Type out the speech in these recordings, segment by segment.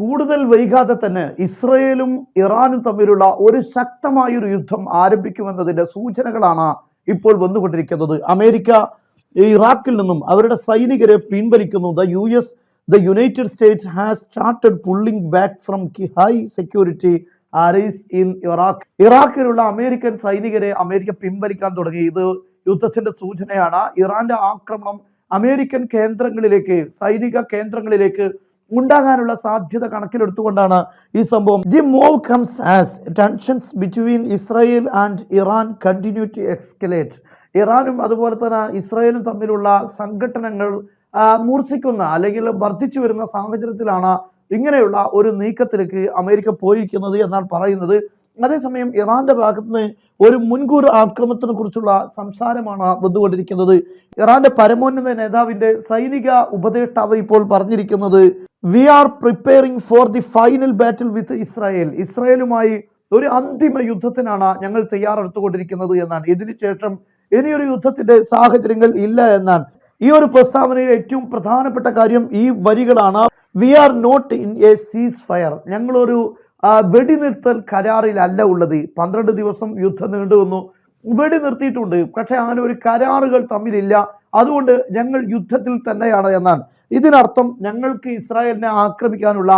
കൂടുതൽ വൈകാതെ തന്നെ ഇസ്രയേലും ഇറാനും തമ്മിലുള്ള ഒരു ശക്തമായൊരു യുദ്ധം ആരംഭിക്കുമെന്നതിന്റെ സൂചനകളാണ് ഇപ്പോൾ വന്നുകൊണ്ടിരിക്കുന്നത്. അമേരിക്ക ഇറാഖിൽ നിന്നും അവരുടെ സൈനികരെ പിൻവലിക്കുന്നു. The U S the United States has started pulling back from high security areas in Iraq ഇറാഖിലുള്ള American സൈനികരെ അമേരിക്ക പിൻവലിക്കാൻ തുടങ്ങി. ഇത് യുദ്ധത്തിന്റെ സൂചനയാണ്. ഇറാന്റെ ആക്രമണം അമേരിക്കൻ കേന്ദ്രങ്ങളിലേക്ക് സൈനിക കേന്ദ്രങ്ങളിലേക്ക് ഉണ്ടാകാനുള്ള സാധ്യത കണക്കിലെടുത്തുകൊണ്ടാണ് ഈ സംഭവം. The move comes as tensions between Israel and Iran continue to escalate ഇറാനും അതുപോലെ തന്നെ ഇസ്രായേലും തമ്മിലുള്ള സംഘടനകൾ മൂർച്ഛിക്കുന്ന അല്ലെങ്കിൽ വർദ്ധിച്ചു വരുന്ന സാഹചര്യത്തിലാണ് ഇങ്ങനെയുള്ള ഒരു നീക്കത്തിലേക്ക് അമേരിക്ക പോയിരിക്കുന്നത് എന്നാണ് പറയുന്നത്. അതേസമയം ഇറാന്റെ ഭാഗത്തുനിന്ന് ഒരു മുൻകൂർ ആക്രമണത്തിനെ കുറിച്ചുള്ള സംസാരമാണ് വന്നുകൊണ്ടിരിക്കുന്നത്. ഇറാന്റെ പരമോന്നത നേതാവിന്റെ സൈനിക ഉപദേഷ്ടാവ് ഇപ്പോൾ പറഞ്ഞിരിക്കുന്നത് we are preparing for the final battle with Israel ഇസ്രായേലുമായി ഒരു അന്തിമ യുദ്ധത്തിനാണ് ഞങ്ങൾ തയ്യാറെടുത്തുകൊണ്ടിരിക്കുന്നത് എന്നാണ്. ഇതിനു ശേഷം ഇനിയൊരു യുദ്ധത്തിന്റെ സാഹചര്യങ്ങൾ ഇല്ല എന്നാണ്. ഈ ഒരു പ്രസ്താവനയിൽ ഏറ്റവും പ്രധാനപ്പെട്ട കാര്യം ഈ വരികളാണ്. We are not in a ceasefire ഞങ്ങളൊരു വെടിനിർത്തൽ കരാറിലല്ല ഉള്ളത്. പന്ത്രണ്ട് ദിവസം യുദ്ധം നീണ്ടു വന്നു വെടി നിർത്തിയിട്ടുണ്ട് പക്ഷെ അങ്ങനെ ഒരു കരാറുകൾ തമ്മിലില്ല. അതുകൊണ്ട് ഞങ്ങൾ യുദ്ധത്തിൽ തന്നെയാണ് എന്നാണ്. ഇതിനർത്ഥം ഞങ്ങൾക്ക് ഇസ്രായേലിനെ ആക്രമിക്കാനുള്ള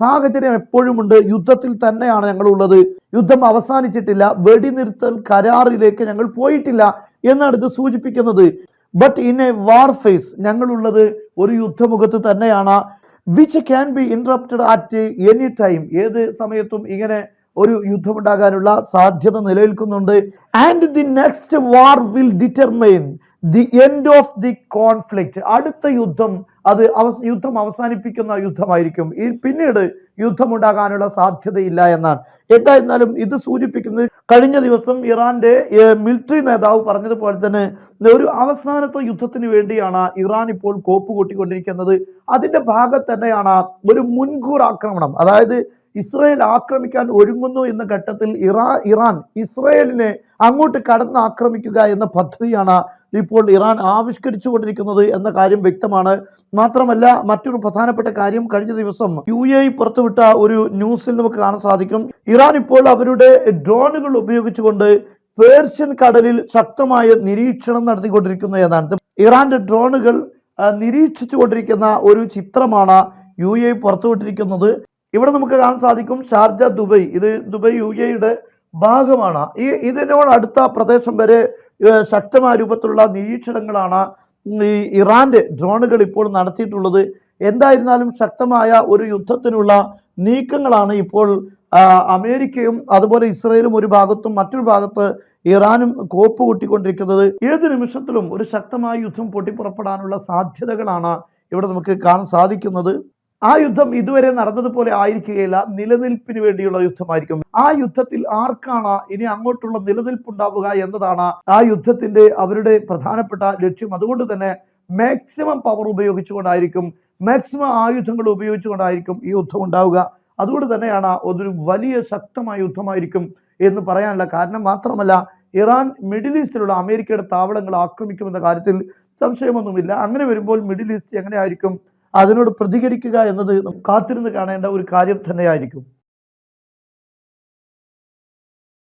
സാഹചര്യം എപ്പോഴുമുണ്ട്. യുദ്ധത്തിൽ തന്നെയാണ് ഞങ്ങൾ ഉള്ളത് യുദ്ധം അവസാനിച്ചിട്ടില്ല. വെടിനിർത്തൽ കരാറിലേക്ക് ഞങ്ങൾ പോയിട്ടില്ല എന്നാണ് ഇത് സൂചിപ്പിക്കുന്നത്. But in a war phase ഞങ്ങളുള്ളത് ഒരു യുദ്ധമുഖത്ത് തന്നെയാണ്. Which can be interrupted at any time ഏത് സമയത്തും ഇങ്ങനെ ഒരു യുദ്ധമുണ്ടാകാനുള്ള സാധ്യത നിലനിൽക്കുന്നുണ്ട്. And the next war will determine the end of the conflict അടുത്ത യുദ്ധം അത് അവ യുദ്ധം അവസാനിപ്പിക്കുന്ന യുദ്ധമായിരിക്കും. ഈ പിന്നീട് യുദ്ധമുണ്ടാകാനുള്ള സാധ്യതയില്ല എന്നാണ്. എന്തായിരുന്നാലും ഇത് സൂചിപ്പിക്കുന്നത് കഴിഞ്ഞ ദിവസം ഇറാന്റെ മിലിറ്ററി നേതാവ് പറഞ്ഞതുപോലെ തന്നെ ഒരു അവസാനത്തെ യുദ്ധത്തിന് വേണ്ടിയാണ് ഇറാൻ ഇപ്പോൾ കോപ്പ് കൂട്ടിക്കൊണ്ടിരിക്കുന്നത്. അതിന്റെ ഭാഗം തന്നെയാണ് ഒരു മുൻകൂർ ആക്രമണം. അതായത് ഇസ്രയേൽ ആക്രമിക്കാൻ ഒരുങ്ങുന്നു എന്ന ഘട്ടത്തിൽ ഇറാ ഇറാൻ ഇസ്രയേലിനെ അങ്ങോട്ട് കടന്ന് ആക്രമിക്കുക എന്ന പദ്ധതിയാണ് ഇപ്പോൾ ഇറാൻ ആവിഷ്കരിച്ചു കൊണ്ടിരിക്കുന്നത് എന്ന കാര്യം വ്യക്തമാണ്. മാത്രമല്ല മറ്റൊരു പ്രധാനപ്പെട്ട കാര്യം കഴിഞ്ഞ ദിവസം യു എ പുറത്തുവിട്ട ഒരു ന്യൂസിൽ നമുക്ക് കാണാൻ സാധിക്കും. ഇറാൻ ഇപ്പോൾ അവരുടെ ഡ്രോണുകൾ ഉപയോഗിച്ചുകൊണ്ട് പേർഷ്യൻ കടലിൽ ശക്തമായ നിരീക്ഷണം നടത്തിക്കൊണ്ടിരിക്കുന്നു എന്നാണ്. ഇറാന്റെ ഡ്രോണുകൾ നിരീക്ഷിച്ചു കൊണ്ടിരിക്കുന്ന ഒരു ചിത്രമാണ് യു എ പുറത്തുവിട്ടിരിക്കുന്നത്. ഇവിടെ നമുക്ക് കാണാൻ സാധിക്കും ഷാർജ ദുബൈ. ഇത് ദുബൈ യു എയുടെ ഭാഗമാണ്. ഈ ഇതിനോട് അടുത്ത പ്രദേശം വരെ ശക്തമായ രൂപത്തിലുള്ള നിരീക്ഷണങ്ങളാണ് ഈ ഇറാന്റെ ഡ്രോണുകൾ ഇപ്പോൾ നടത്തിയിട്ടുള്ളത്. എന്തായിരുന്നാലും ശക്തമായ ഒരു യുദ്ധത്തിനുള്ള നീക്കങ്ങളാണ് ഇപ്പോൾ അമേരിക്കയും അതുപോലെ ഇസ്രയേലും ഒരു ഭാഗത്തും മറ്റൊരു ഭാഗത്ത് ഇറാനും കോപ്പ് കൂട്ടിക്കൊണ്ടിരിക്കുന്നത്. ഏത് നിമിഷത്തിലും ഒരു ശക്തമായ യുദ്ധം പൊട്ടിപ്പുറപ്പെടാനുള്ള സാധ്യതകളാണ് ഇവിടെ നമുക്ക് കാണാൻ സാധിക്കുന്നത്. ആ യുദ്ധം ഇതുവരെ നടന്നതുപോലെ ആയിരിക്കുകയില്ല. നിലനിൽപ്പിന് വേണ്ടിയുള്ള യുദ്ധമായിരിക്കും. ആ യുദ്ധത്തിൽ ആർക്കാണ് ഇനി അങ്ങോട്ടുള്ള നിലനിൽപ്പുണ്ടാവുക എന്നതാണ് ആ യുദ്ധത്തിന്റെ അവരുടെ പ്രധാനപ്പെട്ട ലക്ഷ്യം. അതുകൊണ്ട് തന്നെ മാക്സിമം പവർ ഉപയോഗിച്ചുകൊണ്ടായിരിക്കും മാക്സിമം ആയുധങ്ങൾ ഉപയോഗിച്ചുകൊണ്ടായിരിക്കും ഈ യുദ്ധം ഉണ്ടാവുക. അതുകൊണ്ട് തന്നെയാണ് അതൊരു വലിയ ശക്തമായ യുദ്ധമായിരിക്കും എന്ന് പറയാനുള്ള കാരണം മാത്രമല്ല ഇറാൻ മിഡിൽ ഈസ്റ്റിലുള്ള അമേരിക്കയുടെ താവളങ്ങൾ ആക്രമിക്കുമെന്ന കാര്യത്തിൽ സംശയമൊന്നുമില്ല. അങ്ങനെ വരുമ്പോൾ മിഡിൽ ഈസ്റ്റ് എങ്ങനെയായിരിക്കും അതിനോട് പ്രതികരിക്കുക എന്നത് കാത്തിരുന്ന് കാണേണ്ട ഒരു കാര്യം തന്നെയായിരിക്കും.